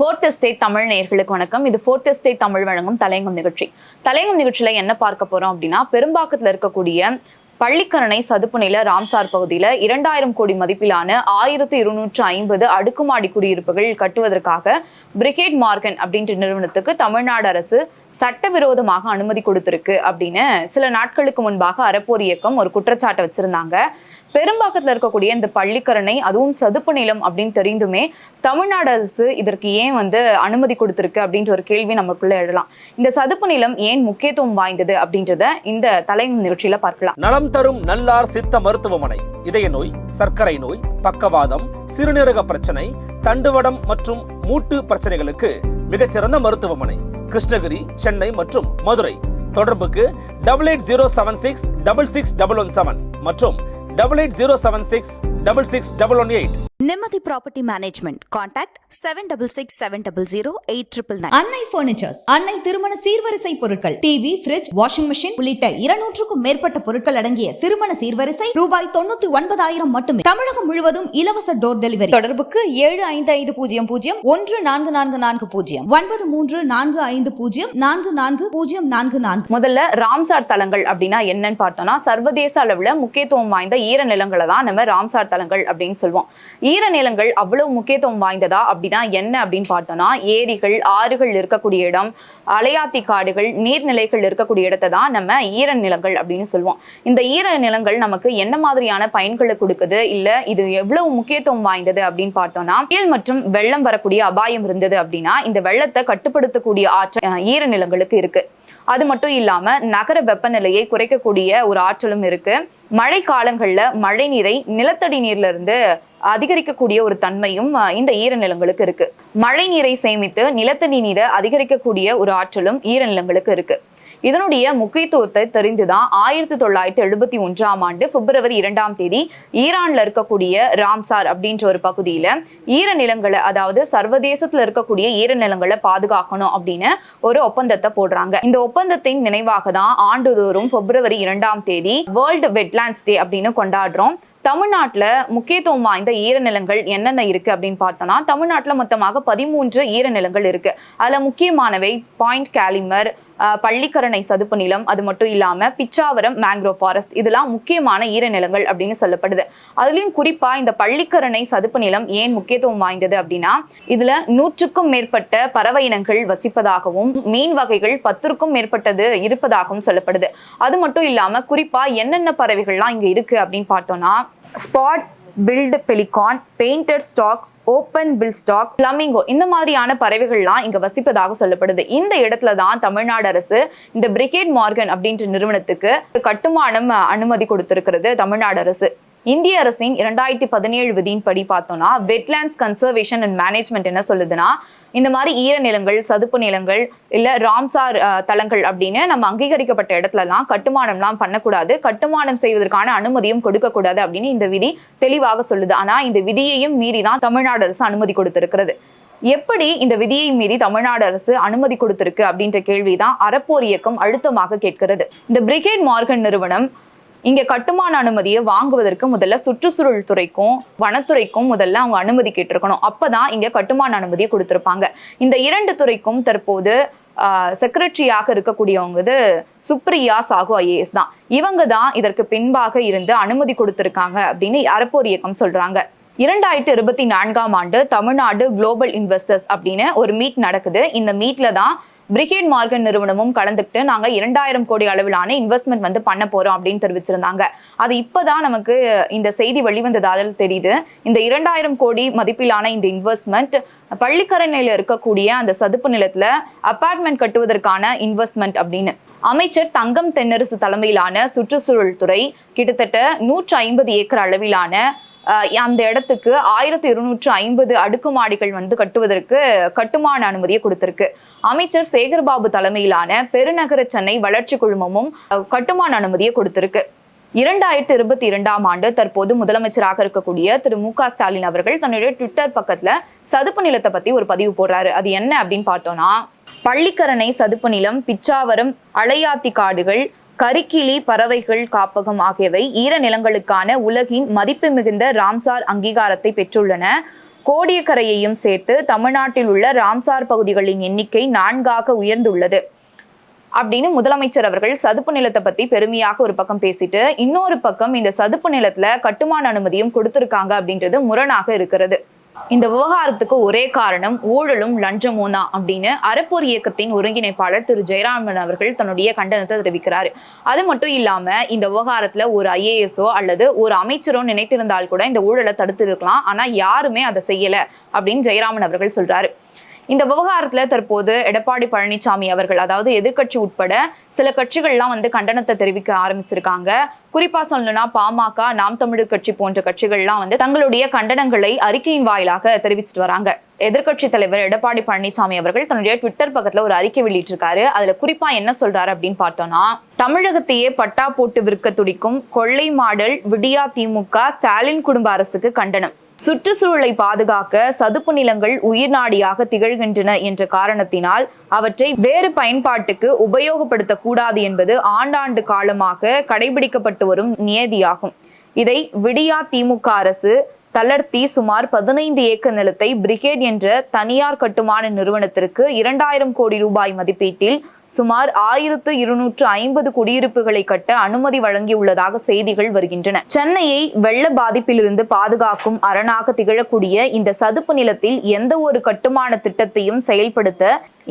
Fourth estate Tamil நேர்களுக்கு வணக்கம். இது ஃபோர்த் எஸ்டேட் தமிழ் வழங்கும் தலையங்கம் நிகழ்ச்சி. தலையங்கம் நிகழ்ச்சியில என்ன பார்க்க போறோம் அப்படின்னா பெரும்பாக்கத்துல இருக்கக்கூடிய பள்ளிக்கரணை சதுப்பு நில ராம்சார் பகுதியில இரண்டாயிரம் கோடி மதிப்பிலான ஆயிரத்து இருநூற்று ஐம்பது அடுக்குமாடி குடியிருப்புகள் கட்டுவதற்காக பிரிகேட் மார்கன் அப்படின்ற நிறுவனத்துக்கு தமிழ்நாடு அரசு சட்டவிரோதமாக அனுமதி கொடுத்திருக்கு அப்படின்னு சில நாட்களுக்கு முன்பாக அறப்போர் இயக்கம் ஒரு குற்றச்சாட்டை வச்சிருந்தாங்க. பெரும்பாக்கத்தில் இருக்கக்கூடிய இந்த பள்ளிக்கரணை அதுவும் சதுப்பு நிலம் அப்படின்னு தெரிந்துமே தமிழ்நாடு அரசு இதற்கு ஏன் வந்து அனுமதி கொடுத்துருக்கு அப்படின்ற ஒரு கேள்வி நமக்குள்ள எழலாம். இந்த சதுப்பு நிலம் ஏன் முக்கியத்துவம் வாய்ந்தது அப்படின்றத இந்த தலைமை நிகழ்ச்சியில பார்க்கலாம். நலம் தரும் நல்லார் சித்த மருத்துவமனை இதய நோய் சர்க்கரை நோய் பக்கவாதம் சிறுநீரக பிரச்சனை தண்டுவடம் மற்றும் மூட்டு பிரச்சனைகளுக்கு மிகச்சிறந்த மருத்துவமனை கிருஷ்ணகிரி சென்னை மற்றும் மதுரை. தொடர்புக்கு double eight zero seven six double six double one seven மற்றும் double eight zero seven six double six double one eight Nimmathi property management contact seven double six seven double zero eight triple nine Annai furnitures Annai திருமண சீர்வரிசை பொருட்கள். TV fridge washing machine உள்ளிட்ட இருநூற்றுக்கும் மேற்பட்ட பொருட்கள் அடங்கிய திருமண சீர்வரிசை ரூபாய் தொண்ணூத்தி ஒன்பதாயிரம் மட்டுமே. தமிழகம் முழுவதும் இலவச டோர் டெலிவரி தொடர்புக்கு ஏழு ஐந்து ஐந்து பூஜ்ஜியம் பூஜ்ஜியம் ஒன்று நான்கு நான்கு நான்கு பூஜ்ஜியம். ஒன்பது மூன்று நான்கு ஐந்து பூஜ்ஜியம் நான்கு நான்கு பூஜ்ஜியம் நான்கு நான்கு. முதல்ல ராம்சார் தலங்கள் அப்படின்னா என்னன்னு பார்த்தோம்னா சர்வதேச அளவுல முக்கியத்துவம் வாய்ந்த ஈர நிலங்களை தான் நம்ம ராம்சார் தலங்கள் அப்படின்னு சொல்லுவோம் ஈர நிலங்கள் அவ்வளவு முக்கியத்துவம் வாய்ந்ததா? அப்படின்னா என்ன அப்படின்னு பார்த்தோம்னா ஏரிகள் ஆறுகள் இருக்கக்கூடிய இடம் அலையாத்தி காடுகள் நீர்நிலைகள் இருக்கக்கூடிய இடத்தை தான் நம்ம ஈர நிலங்கள் அப்படின்னு சொல்லுவோம் இந்த ஈர நிலங்கள் நமக்கு என்ன மாதிரியான பயன்களை கொடுக்குது? இல்ல இது எவ்வளவு முக்கியத்துவம் வாய்ந்தது அப்படின்னு பார்த்தோம்னா புயல் மற்றும் வெள்ளம் வரக்கூடிய அபாயம் இருந்தது அப்படின்னா இந்த வெள்ளத்தை கட்டுப்படுத்தக்கூடிய ஆற்றல் அஹ், ஈர நிலங்களுக்கு இருக்கு. அது மட்டும் இல்லாம நகர வெப்பநிலையை குறைக்கக்கூடிய ஒரு ஆற்றலும் இருக்கு. மழை காலங்கள்ல மழை நீரை நிலத்தடி நீர்ல இருந்து அதிகரிக்கக்கூடிய ஒரு தன்மையும் இந்த ஈரநிலங்களுக்கு இருக்கு. மழை நீரை சேமித்து நிலத்தடி நீரை அதிகரிக்கக்கூடிய ஒரு ஆற்றலும் ஈரநிலங்களுக்கு இருக்கு. இதனுடைய முக்கியத்துவத்தை தெரிந்துதான் ஆயிரத்தி தொள்ளாயிரத்தி எழுபத்தி ஒன்றாம் ஆண்டு பிப்ரவரி இரண்டாம் தேதி ஈரான்ல இருக்கக்கூடிய ராம்சார் அப்படின்ற ஒரு பகுதியில ஈரநிலங்களை அதாவது சர்வதேசத்துல இருக்கக்கூடிய ஈரநிலங்களை பாதுகாக்கணும் அப்படின்னு ஒரு ஒப்பந்தத்தை போடுறாங்க. இந்த ஒப்பந்தத்தின் நினைவாக தான் ஆண்டுதோறும் பிப்ரவரி இரண்டாம் தேதி வேர்ல்டு வெட்லாண்ட்ஸ் டே அப்படின்னு கொண்டாடுறோம். தமிழ்நாட்டில் முக்கியத்துவம் வாய்ந்த ஈரநிலங்கள் என்னென்ன இருக்கு அப்படின்னு பார்த்தோம்னா தமிழ்நாட்டில் மொத்தமாக பதிமூன்று ஈரநிலங்கள் இருக்கு. அதில் முக்கியமானவை பாயிண்ட் கேலிமர் பள்ளிக்கரணை சதுப்பு நிலம் அது மட்டும் இல்லாமல் பிச்சாவரம் மேங்க்ரோ ஃபாரஸ்ட் இதெல்லாம் முக்கியமான ஈரநிலங்கள் அப்படின்னு சொல்லப்படுது. அதுலேயும் குறிப்பாக இந்த பள்ளிக்கரணை சதுப்பு நிலம் ஏன் முக்கியத்துவம் வாய்ந்தது அப்படின்னா இதில் நூற்றுக்கும் மேற்பட்ட பறவை இனங்கள் வசிப்பதாகவும் மீன் வகைகள் பத்திற்கும் மேற்பட்டது இருப்பதாகவும் சொல்லப்படுது. அது மட்டும் இல்லாமல் குறிப்பாக என்னென்ன பறவைகள்லாம் இங்கே இருக்குது அப்படின்னு பார்த்தோம்னா spot billed pelican painted stork open bill stork flamingo இந்த மாதிரியான பறவைகள்லாம் இங்க வசிப்பதாக சொல்லப்படுது. இந்த இடத்துல தான் தமிழ்நாடு அரசு இந்த பிரிகேட் மார்கன் அப்படின்ற நிறுவனத்துக்கு கட்டுமானம் அனுமதி கொடுத்திருக்கிறது தமிழ்நாடு அரசு. இந்திய அரசின் இரண்டாயிரத்தி பதினேழு விதியின்படி பார்த்தோம்னா வெட்லேண்ட்ஸ் கன்சர்வேஷன் அண்ட் மேனேஜ்மெண்ட் என்ன சொல்லுதுன்னா இந்த மாதிரி ஈரநிலங்கள் சதுப்பு நிலங்கள் இல்லை ராம்சார் தலங்கள் அப்படின்னு நம்ம அங்கீகரிக்கப்பட்ட இடத்துலலாம் கட்டுமானம்லாம் பண்ணக்கூடாது. கட்டுமானம் செய்வதற்கான அனுமதியும் கொடுக்கக்கூடாது அப்படின்னு இந்த விதி தெளிவாக சொல்லுது. ஆனால் இந்த விதியையும் மீறி தான் தமிழ்நாடு அரசு அனுமதி கொடுத்திருக்கிறது. எப்படி இந்த விதியை மீறி தமிழ்நாடு அரசு அனுமதி கொடுத்திருக்கு அப்படின்ற கேள்விதான் அறப்போர் இயக்கம் அழுத்தமாக கேட்கிறது. இந்த பிரிகேட் மார்கன் நிறுவனம் இங்க கட்டுமான அனுமதியை வாங்குவதற்கு முதல்ல சுற்றுச்சூழல் துறைக்கும் வனத்துறைக்கும் முதல்ல அவங்க அனுமதி கேட்டிருக்கணும். அப்பதான் இங்க கட்டுமான அனுமதியை கொடுத்திருப்பாங்க. இந்த இரண்டு துறைக்கும் தற்போது செக்ரட்டரியாக இருக்கக்கூடியவங்க இது சுப்ரியா சாகு ஐஏஎஸ் தான். இவங்க தான் இதற்கு பின்பாக இருந்து அனுமதி கொடுத்திருக்காங்க அப்படின்னு அறப்போர் இயக்கம் சொல்றாங்க. இரண்டாயிரத்தி இருபத்தி நான்காம் ஆண்டு தமிழ்நாடு குளோபல் இன்வெஸ்டர்ஸ் அப்படின்னு ஒரு மீட் நடக்குது. இந்த மீட்ல தான் பிரிகேட் மார்கன் நிறுவனமும் கலந்துக்கிட்டு நாங்க இரண்டாயிரம் கோடி அளவிலான இன்வெஸ்ட்மெண்ட் வந்து பண்ண போறோம் அப்படின்னு தெரிவிச்சிருந்தாங்க. அது இப்பதான் நமக்கு இந்த செய்தி வெளிவந்ததால் தெரியுது. இந்த இரண்டாயிரம் கோடி மதிப்பிலான இந்த இன்வெஸ்ட்மெண்ட் பள்ளிக்கரணையில இருக்கக்கூடிய அந்த சதுப்பு நிலத்துல அப்பார்ட்மெண்ட் கட்டுவதற்கான இன்வெஸ்ட்மெண்ட் அப்படின்னு. அமைச்சர் தங்கம் தென்னரசு தலைமையிலான சுற்றுச்சூழல் துறை கிட்டத்தட்ட நூற்றி ஐம்பது ஏக்கர் அளவிலான அந்த இடத்துக்கு ஆயிரத்தி இருநூற்று ஐம்பது அடுக்குமாடிகள் வந்து கட்டுவதற்கு கட்டுமான அனுமதியை கொடுத்திருக்கு. அமைச்சர் சேகர்பாபு தலைமையிலான பெருநகர சென்னை வளர்ச்சி குழுமமும் கட்டுமான அனுமதியை கொடுத்திருக்கு. இரண்டாயிரத்தி இருபத்தி இரண்டாம் ஆண்டு தற்போது முதலமைச்சராக இருக்கக்கூடிய திரு. மு. க. ஸ்டாலின் அவர்கள் தன்னுடைய ட்விட்டர் பக்கத்துல சதுப்பு நிலத்தை பத்தி ஒரு பதிவு போடுறாரு. அது என்ன அப்படின்னு பார்த்தோம்னா பள்ளிக்கரணை சதுப்பு நிலம் பிச்சாவரம் அலையாத்தி காடுகள் கரிக்கிளி பறவைகள் காப்பகம் ஆகியவை ஈரநிலங்களுக்கான உலகின் மதிப்பு மிகுந்த ராம்சார் அங்கீகாரத்தை பெற்றுள்ளன. கோடியக்கரையையும் சேர்த்து தமிழ்நாட்டில் உள்ள ராம்சார் பகுதிகளின் எண்ணிக்கை நான்காக உயர்ந்துள்ளது. அப்படின்னு முதலமைச்சர் அவர்கள் சதுப்பு நிலத்தை பத்தி பெருமையாக ஒரு பக்கம் பேசிட்டு இன்னொரு பக்கம் இந்த சதுப்பு நிலத்துல கட்டுமான அனுமதியும் கொடுத்திருக்காங்க அப்படின்றது முரணாக இருக்கிறது. இந்த விவகாரத்துக்கு ஒரே காரணம் ஊழலும் லஞ்சமும் தான் அப்படின்னு அறப்போர் இயக்கத்தின் ஒருங்கிணைப்பாளர் திரு ஜெயராமன் அவர்கள் தன்னுடைய கண்டனத்தை தெரிவிக்கிறாரு. அது மட்டும் இல்லாம இந்த விவகாரத்துல ஒரு ஐஏஎஸோ அல்லது ஒரு அமைச்சரோ நினைத்திருந்தால் கூட இந்த ஊழலை தடுத்து இருக்கலாம் ஆனா யாருமே அதை செய்யல அப்படின்னு ஜெயராமன் அவர்கள் சொல்றாரு. இந்த விவகாரத்தில் தற்போது எடப்பாடி பழனிசாமி அவர்கள் அதாவது எதிர்க்கட்சி உட்பட சில கட்சிகள்லாம் வந்து கண்டனத்தை தெரிவிக்க ஆரம்பிச்சிருக்காங்க. குறிப்பா சொல்லணும்னா பாமக நாம் தமிழர் கட்சி போன்ற கட்சிகள்லாம் வந்து தங்களுடைய கண்டனங்களை அறிக்கையின் வாயிலாக தெரிவிச்சிட்டு வராங்க. எதிர்க்கட்சி தலைவர் எடப்பாடி பழனிசாமி அவர்கள் தன்னுடைய ட்விட்டர் பக்கத்துல ஒரு அறிக்கை வெளியிட்டிருக்காரு. அதுல குறிப்பா என்ன சொல்றாரு அப்படின்னு பார்த்தோம்னா தமிழகத்தையே பட்டா போட்டு விற்க துடிக்கும் கொள்ளை மாடல் விடியா திமுக ஸ்டாலின் குடும்ப அரசுக்கு கண்டனம். சுற்றுச்சூழலை பாதுகாக்க சதுப்பு நிலங்கள் உயிர் நாடியாக திகழ்கின்றன என்ற காரணத்தினால் அவற்றை வேறு பயன்பாட்டுக்கு உபயோகப்படுத்தக்கூடாது என்பது ஆண்டாண்டு காலமாக கடைபிடிக்கப்பட்டு வரும் நியதியாகும். இதை விடியா திமுக அரசு தளர்த்தி சுமார் பதினைந்து ஏக்கர் நிலத்தை பிரிகேட் என்ற தனியார் கட்டுமான நிறுவனத்திற்கு இரண்டாயிரம் கோடி ரூபாய் மதிப்பீட்டில் சுமார் ஆயிரத்து இருநூற்று ஐம்பது குடியிருப்புகளை கட்ட அனுமதி வழங்கியுள்ளதாக செய்திகள் வருகின்றன. சென்னையை வெள்ள பாதிப்பிலிருந்து பாதுகாக்கும் அரணாக திகழக்கூடிய இந்த சதுப்பு நிலத்தில் எந்த ஒரு கட்டுமான திட்டத்தையும் செயல்படுத்த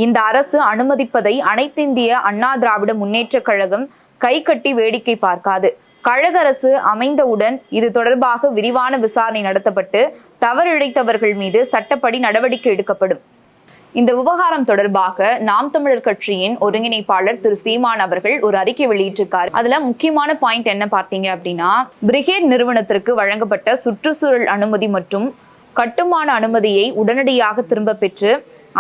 இந்த அரசு அனுமதிப்பதை அனைத்திந்திய அண்ணா திராவிட முன்னேற்றக் கழகம் கைகட்டி வேடிக்கை பார்க்காது. கழக அரசு அமைந்தவுடன் இது தொடர்பாக விரிவான விசாரணை நடத்தப்பட்டு தவறிழைத்தவர்கள் மீது சட்டப்படி நடவடிக்கை எடுக்கப்படும். இந்த விவகாரம் தொடர்பாக நாம் தமிழர் கட்சியின் ஒருங்கிணைப்பாளர் திரு சீமான் அவர்கள் ஒரு அறிக்கை வெளியிட்டிருக்காரு. அதுல முக்கியமான பாயிண்ட் என்ன பார்த்தீங்க அப்படின்னா பிரிகேட் நிறுவனத்திற்கு வழங்கப்பட்ட சுற்றுச்சூழல் அனுமதி மற்றும் கட்டுமான அனுமதியை உடனடியாக திரும்ப பெற்று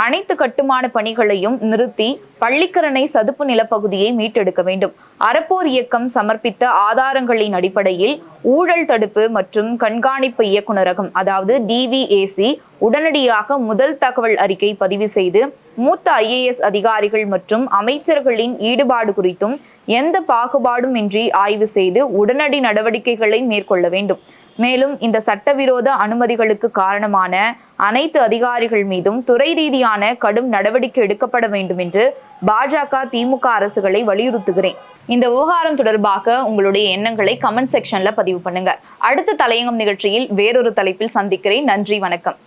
அனைத்து கட்டுமான பணிகளையும் நிறுத்தி பள்ளிக்கரணை சதுப்பு நிலப்பகுதியை மீட்டெடுக்க வேண்டும். அறப்போர் இயக்கம் சமர்ப்பித்த ஆதாரங்களின் அடிப்படையில் ஊழல் தடுப்பு மற்றும் கண்காணிப்பு இயக்குநரகம் அதாவது டிவிஏசி உடனடியாக முதல் தகவல் அறிக்கை பதிவு செய்து மூத்த ஐஏஎஸ் அதிகாரிகள் மற்றும் அமைச்சர்களின் ஈடுபாடு குறித்தும் எந்த பாகுபாடும் இன்றி ஆய்வு செய்து உடனடி நடவடிக்கைகளை மேற்கொள்ள வேண்டும். மேலும் இந்த சட்டவிரோத அனுமதிகளுக்கு காரணமான அனைத்து அதிகாரிகள் மீதும் துறை ரீதியான கடும் நடவடிக்கை எடுக்கப்பட வேண்டும் என்று பாஜக திமுக அரசுகளை வலியுறுத்துகிறேன். இந்த விவகாரம் தொடர்பாக உங்களுடைய எண்ணங்களை கமெண்ட் செக்ஷன்ல பதிவு பண்ணுங்க. அடுத்த தலையங்கம் நிகழ்ச்சியில் வேறொரு தலைப்பில் சந்திக்கிறேன். நன்றி வணக்கம்.